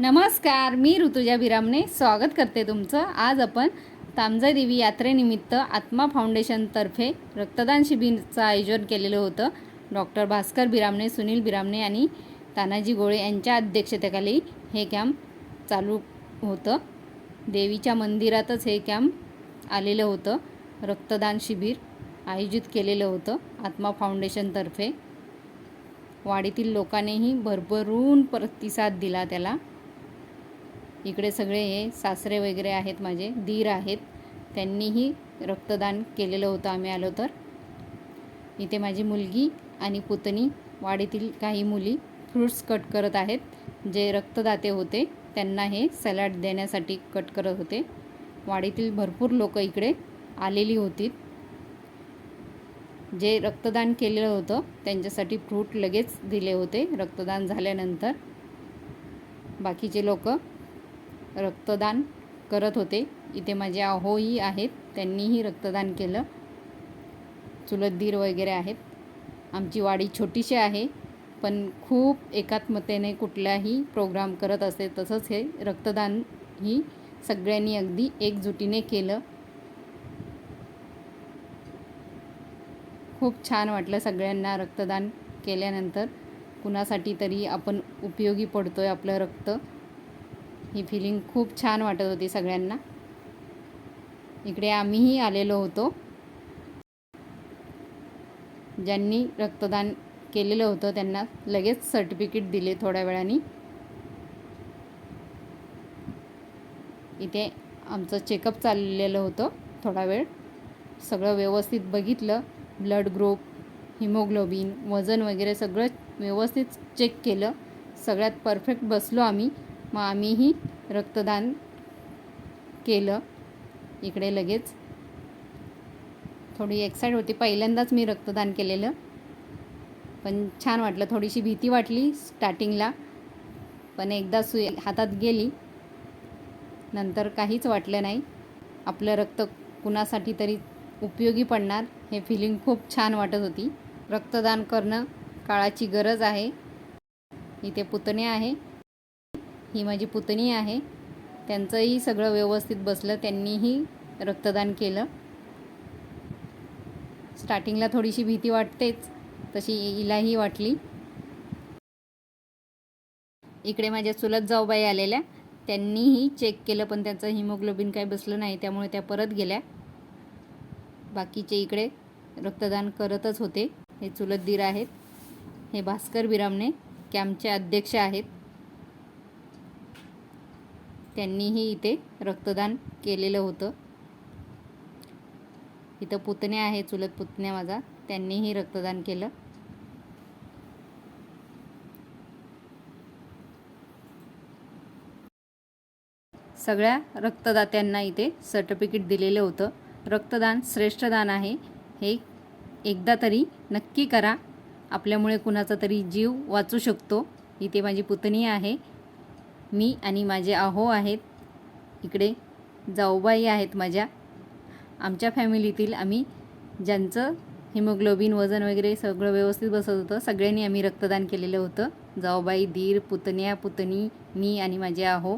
नमस्कार मी ऋतुजा बिरामने स्वागत करते तुमचं. आज आपण तामजाई देवी यात्रेनिमित्त आत्मा फाउंडेशनतर्फे रक्तदान शिबिरचं आयोजन केलेलं होतं. डॉक्टर भास्कर बिरामणे सुनील बिरामणे आणि तानाजी गोळे यांच्या अध्यक्षतेखाली हे कॅम्प चालू होतं. देवीच्या मंदिरातच हे कॅम्प आलेलं होतं. रक्तदान शिबिर आयोजित केलेलं होतं आत्मा फाउंडेशनतर्फे वाडीतील लोकांनीही भरभरून प्रतिसाद दिला त्याला. इकडे सगळे हे सासरे वगैरे आहेत माझे दीर आहेत. त्यांनीही रक्तदान केलेलं होतं आम्ही आलो तर. इथे माझी मुलगी आणि पुतणी वाडीतील काही मुली फ्रूट्स कट करत आहेत. जे रक्तदाते होते त्यांना हे सॅलड देण्यासाठी कट करत होते. वाडीतील भरपूर लोक इकडे आलेली होती. जे रक्तदान केलेलं होतं त्यांच्यासाठी फ्रूट लगेच दिले होते रक्तदान झाल्यानंतर. बाकीचे लोक रक्तदान करत होते. इथे माझे अहोही आहेत. त्यांनीही रक्तदान केलं. चुलतधीर वगैरे आहेत. आमची वाडी छोटीशी आहे. पण खूप एकात्मतेने कुठलाही प्रोग्राम करत असते. तसंच हे रक्तदान ही सगळ्यांनी अगदी एकजुटीने केलं. खूप छान वाटलं सगळ्यांना रक्तदान केल्यानंतर. कुणासाठी तरी आपण उपयोगी पडतो आहे आपलं रक्त. ही फिलिंग खूप छान वाटत होती सगळ्यांना. इकडे आम्हीही आलेलो होतो. ज्यांनी रक्तदान केलेलं होतं त्यांना लगेच सर्टिफिकेट दिले थोड्या वेळाने. इथे आमचं चेकअप चाललेलं होतं थोडा वेळ. सगळं व्यवस्थित बघितलं. ब्लड ग्रुप हिमोग्लोबिन वजन वगैरे सगळं व्यवस्थित चेक केलं. सगळ्यात परफेक्ट बसलो आम्ही. मग आम्हीही रक्तदान केलं. इकडे लगेच थोडी एक्साईट होती. पहिल्यांदाच मी रक्तदान केलेलं. पण छान वाटलं. थोडीशी भीती वाटली स्टार्टिंगला पण एकदा सुई हातात गेली. नंतर काहीच वाटलं नाही. आपलं रक्त कुणासाठी तरी उपयोगी पडणार हे फिलिंग खूप छान वाटत होती. रक्तदान करणं काळाची गरज आहे. इथे पुतणे आहे. ही माझी पुतणी आहे. त्यांचंही सगळं व्यवस्थित बसलं. त्यांनीही रक्तदान केलं. स्टार्टिंगला थोडीशी भीती वाटतेच तशी हिलाही वाटली. इकडे माझ्या चुलत जाऊबाई आलेल्या. त्यांनीही चेक केलं पण त्यांचं हिमोग्लोबिन काही बसलं नाही त्यामुळे त्या परत गेल्या. बाकीचे इकडे रक्तदान करतच होते. हे चुलत दीर आहेत. हे भास्कर बिरामने कॅम्पचे अध्यक्ष आहेत. त्यांनीही इथे रक्तदान केलेलं होतं. इथं पुतण्या आहे चुलत पुतण्या माझा. त्यांनीही रक्तदान केलं. सगळ्या रक्तदात्यांना इथे सर्टिफिकेट दिलेलं होतं. रक्तदान श्रेष्ठ दान आहे. हे एकदा तरी नक्की करा. आपल्यामुळे कुणाचा तरी जीव वाचू शकतो. इथे माझी पुतणी आहे. मी आणि माझे आहो आहेत. इकडे जाऊबाई आहेत माझ्या. आमच्या फॅमिलीतील आम्ही ज्यांचं हिमोग्लोबिन वजन वगैरे सगळं व्यवस्थित बसत होतं सगळ्यांनी आम्ही रक्तदान केलेलं होतं. जाऊबाई दीर पुतण्या पुतणी मी आणि माझे आहो.